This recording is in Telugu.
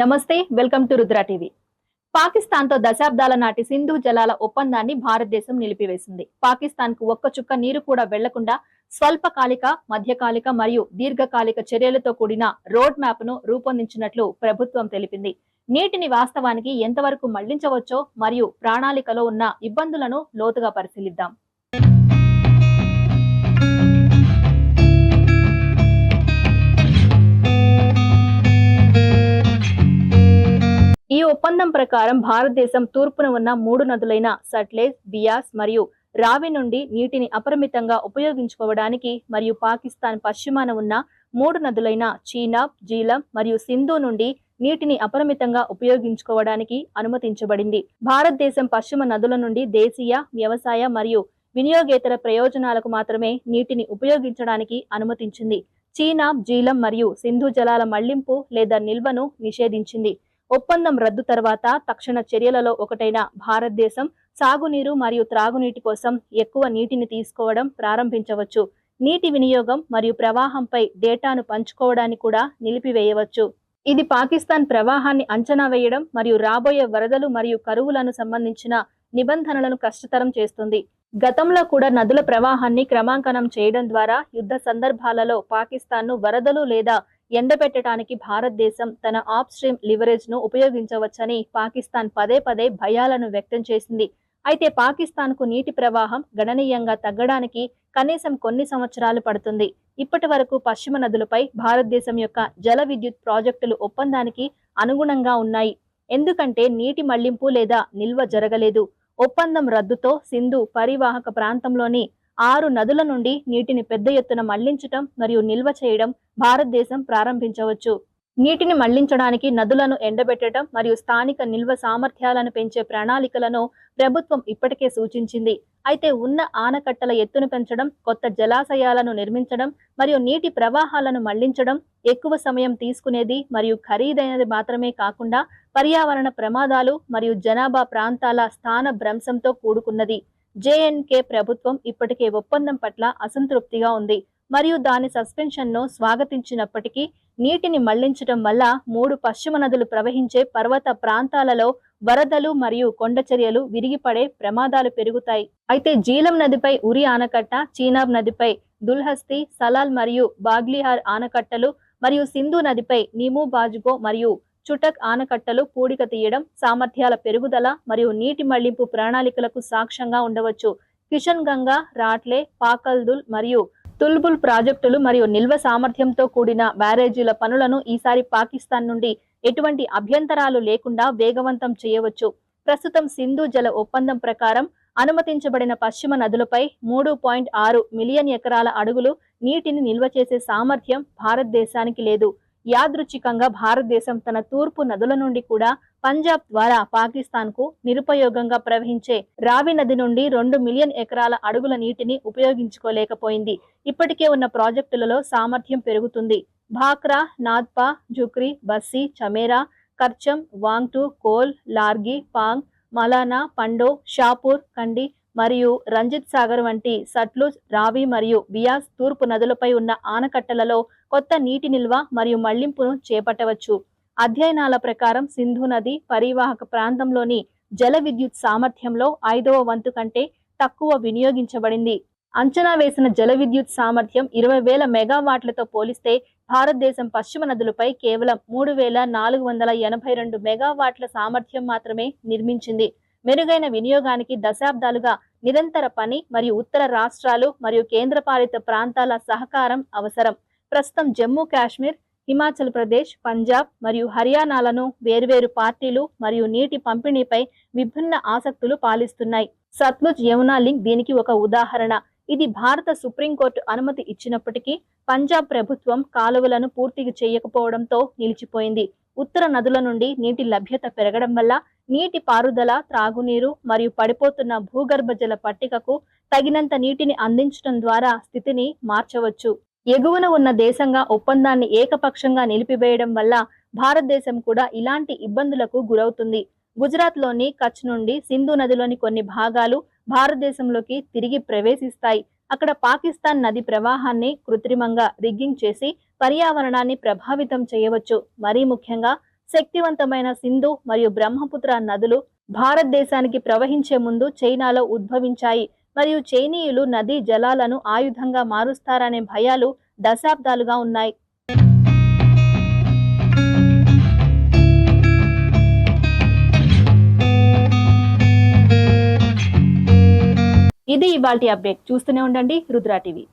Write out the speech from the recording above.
నమస్తే వెల్కమ్ టు రుద్ర టీవీ. పాకిస్తాన్తో దశాబ్దాల నాటి సింధు జలాల ఒప్పందాన్ని భారతదేశం నిలిపివేసింది. పాకిస్తాన్కు ఒక్క చుక్క నీరు కూడా వెళ్ళకుండా స్వల్పకాలిక మధ్యకాలిక మరియు దీర్ఘకాలిక చర్యలతో కూడిన రోడ్ మ్యాప్ను రూపొందించినట్లు ప్రభుత్వం తెలిపింది. నీటిని వాస్తవానికి ఎంతవరకు మళ్ళించవచ్చో మరియు ప్రణాళికలో ఉన్న ఇబ్బందులను లోతుగా పరిశీలిద్దాం. ఒప్పందం ప్రకారం భారతదేశం తూర్పున ఉన్న మూడు నదులైన సట్లేజ్ బియాస్ మరియు రావి నుండి నీటిని అపరిమితంగా ఉపయోగించుకోవడానికి మరియు పాకిస్తాన్ పశ్చిమాన ఉన్న మూడు నదులైన చీనాబ్ జీలం మరియు సింధు నుండి నీటిని అపరిమితంగా ఉపయోగించుకోవడానికి అనుమతించబడింది. భారతదేశం పశ్చిమ నదుల నుండి దేశీయ వ్యవసాయ మరియు వినియోగేతర ప్రయోజనాలకు మాత్రమే నీటిని ఉపయోగించడానికి అనుమతించింది. చీనాబ్ జీలం మరియు సింధు జలాల మళ్ళింపు లేదా నిల్వను నిషేధించింది. ఒప్పందం రద్దు తర్వాత తక్షణ చర్యలలో ఒకటైన భారతదేశం సాగునీరు మరియు త్రాగునీటి కోసం ఎక్కువ నీటిని తీసుకోవడం ప్రారంభించవచ్చు. నీటి వినియోగం మరియు ప్రవాహంపై డేటాను పంచుకోవడాన్ని కూడా నిలిపివేయవచ్చు. ఇది పాకిస్తాన్ ప్రవాహాన్ని అంచనా వేయడం మరియు రాబోయే వరదలు మరియు కరువులను సంబంధించిన నిబంధనలను కష్టతరం చేస్తుంది. గతంలో కూడా నదుల ప్రవాహాన్ని క్రమాంకనం చేయడం ద్వారా యుద్ధ సందర్భాలలో పాకిస్తాన్ను వరదలు లేదా ఎండబెట్టడానికి భారతదేశం తన ఆప్ స్ట్రీమ్ లివరేజ్ను ఉపయోగించవచ్చని పాకిస్తాన్ పదే పదే భయాలను వ్యక్తం చేసింది. అయితే పాకిస్తాన్కు నీటి ప్రవాహం గణనీయంగా తగ్గడానికి కనీసం కొన్ని సంవత్సరాలు పడుతుంది. ఇప్పటి వరకు పశ్చిమ నదులపై భారతదేశం యొక్క జల విద్యుత్ ప్రాజెక్టులు ఒప్పందానికి అనుగుణంగా ఉన్నాయి. ఎందుకంటే నీటి మళ్ళింపు లేదా నిల్వ జరగలేదు. ఒప్పందం రద్దుతో సింధు పరివాహక ప్రాంతంలోని ఆరు నదుల నుండి నీటిని పెద్ద ఎత్తున మళ్ళించటం మరియు నిల్వ చేయడం భారతదేశం ప్రారంభించవచ్చు. నీటిని మళ్ళించడానికి నదులను ఎండబెట్టడం మరియు స్థానిక నిల్వ సామర్థ్యాలను పెంచే ప్రణాళికలను ప్రభుత్వం ఇప్పటికే సూచించింది. అయితే ఉన్న ఆనకట్టల ఎత్తును పెంచడం కొత్త జలాశయాలను నిర్మించడం మరియు నీటి ప్రవాహాలను మళ్ళించడం ఎక్కువ సమయం తీసుకునేది మరియు ఖరీదైనది మాత్రమే కాకుండా పర్యావరణ ప్రమాదాలు మరియు జనాభా ప్రాంతాల స్థాన భ్రంశంతో కూడుకున్నది. జేఎన్కే ప్రభుత్వం ఇప్పటికే ఒప్పందం పట్ల అసంతృప్తిగా ఉంది. మరియు దాని సస్పెన్షన్ను స్వాగతించినప్పటికీ నీటిని మళ్ళించడం వల్ల మూడు పశ్చిమ నదులు ప్రవహించే పర్వత ప్రాంతాలలో వరదలు మరియు కొండచర్యలు విరిగిపడే ప్రమాదాలు పెరుగుతాయి. అయితే జీలం నదిపై ఉరి ఆనకట్ట చీనాబ్ నదిపై దుల్హస్తి సలాల్ మరియు బాగ్లిహార్ ఆనకట్టలు మరియు సింధు నదిపై నీము బాజుగో మరియు చుటక్ ఆనకట్టలు పూడిక తీయడం సామర్థ్యాల పెరుగుదల మరియు నీటి మళ్ళింపు ప్రణాళికలకు సాక్ష్యంగా ఉండవచ్చు. కిషన్ గంగా రాట్లే పాకల్దుల్ మరియు తుల్బుల్ ప్రాజెక్టులు మరియు నిల్వ సామర్థ్యంతో కూడిన బ్యారేజీల పనులను ఈసారి పాకిస్తాన్ నుండి ఎటువంటి అభ్యంతరాలు లేకుండా వేగవంతం చేయవచ్చు. ప్రస్తుతం సింధు జల ఒప్పందం ప్రకారం అనుమతించబడిన పశ్చిమ నదులపై మూడు పాయింట్ ఆరు మిలియన్ ఎకరాల అడుగులు నీటిని నిల్వ చేసే సామర్థ్యం భారతదేశానికి లేదు. యాదృచ్ఛికంగా భారతదేశం తన తూర్పు నదుల నుండి కూడా పంజాబ్ ద్వారా పాకిస్తాన్కు నిరుపయోగంగా ప్రవహించే రావి నది నుండి రెండు మిలియన్ ఎకరాల అడుగుల నీటిని ఉపయోగించుకోలేకపోయింది. ఇప్పటికే ఉన్న ప్రాజెక్టులలో సామర్థ్యం పెరుగుతుంది. భాక్రా నాద్పా జుక్రీ బస్సి చమేరా కర్చం వాంగ్టు కోల్ లార్గి పాంగ్ మలానా పండో షాపూర్ కండి మరియు రంజిత్ సాగర్ వంటి సట్లుజ్ రావి మరియు బియాస్ తూర్పు నదులపై ఉన్న ఆనకట్టలలో కొత్త నీటి నిల్వ మరియు మళ్ళింపును చేపట్టవచ్చు. అధ్యయనాల ప్రకారం సింధు నది పరివాహక ప్రాంతంలోని జల విద్యుత్ సామర్థ్యంలో ఐదవ వంతు కంటే తక్కువ వినియోగించబడింది. అంచనా వేసిన జల విద్యుత్ సామర్థ్యం ఇరవై వేల మెగావాట్లతో పోలిస్తే భారతదేశం పశ్చిమ నదులపై కేవలం మూడు వేల నాలుగు వందల ఎనభై రెండు మెగావాట్ల సామర్థ్యం మాత్రమే నిర్మించింది. మెరుగైన వినియోగానికి దశాబ్దాలుగా నిరంతర పని మరియు ఉత్తర రాష్ట్రాలు మరియు కేంద్రపాలిత ప్రాంతాల సహకారం అవసరం. ప్రస్తుతం జమ్మూ కాశ్మీర్ హిమాచల్ ప్రదేశ్ పంజాబ్ మరియు హర్యానాలను వేర్వేరు పార్టీలు మరియు నీటి పంపిణీపై విభిన్న ఆసక్తులు పాలిస్తున్నాయి. సత్లుజ్ యమునా లింక్ దీనికి ఒక ఉదాహరణ. ఇది భారత సుప్రీంకోర్టు అనుమతి ఇచ్చినప్పటికీ పంజాబ్ ప్రభుత్వం కాలువలను పూర్తిగా చేయకపోవడంతో నిలిచిపోయింది. ఉత్తర నదుల నుండి నీటి లభ్యత పెరగడం వల్ల నీటి పారుదల త్రాగునీరు మరియు పడిపోతున్న భూగర్భ జల పట్టికకు తగినంత నీటిని అందించడం ద్వారా స్థితిని మార్చవచ్చు. ఎగువన ఉన్న దేశంగా ఒప్పందాన్ని ఏకపక్షంగా నిలిపివేయడం వల్ల భారతదేశం కూడా ఇలాంటి ఇబ్బందులకు గురవుతుంది. గుజరాత్లోని కచ్ నుండి సింధు నదిలోని కొన్ని భాగాలు భారతదేశంలోకి తిరిగి ప్రవేశిస్తాయి. అక్కడ పాకిస్తాన్ నది ప్రవాహాన్ని కృత్రిమంగా రిగ్గింగ్ చేసి పర్యావరణాన్ని ప్రభావితం చేయవచ్చు. మరీ ముఖ్యంగా శక్తివంతమైన సింధు మరియు బ్రహ్మపుత్ర నదులు భారతదేశానికి ప్రవహించే ముందు చైనాలో ఉద్భవించాయి. మరియు చైనీయులు నదీ జలాలను ఆయుధంగా మారుస్తారనే భయాలు దశాబ్దాలుగా ఉన్నాయి. ఇది ఇవాళ అప్డేట్. చూస్తూనే ఉండండి రుద్రా టీవీ.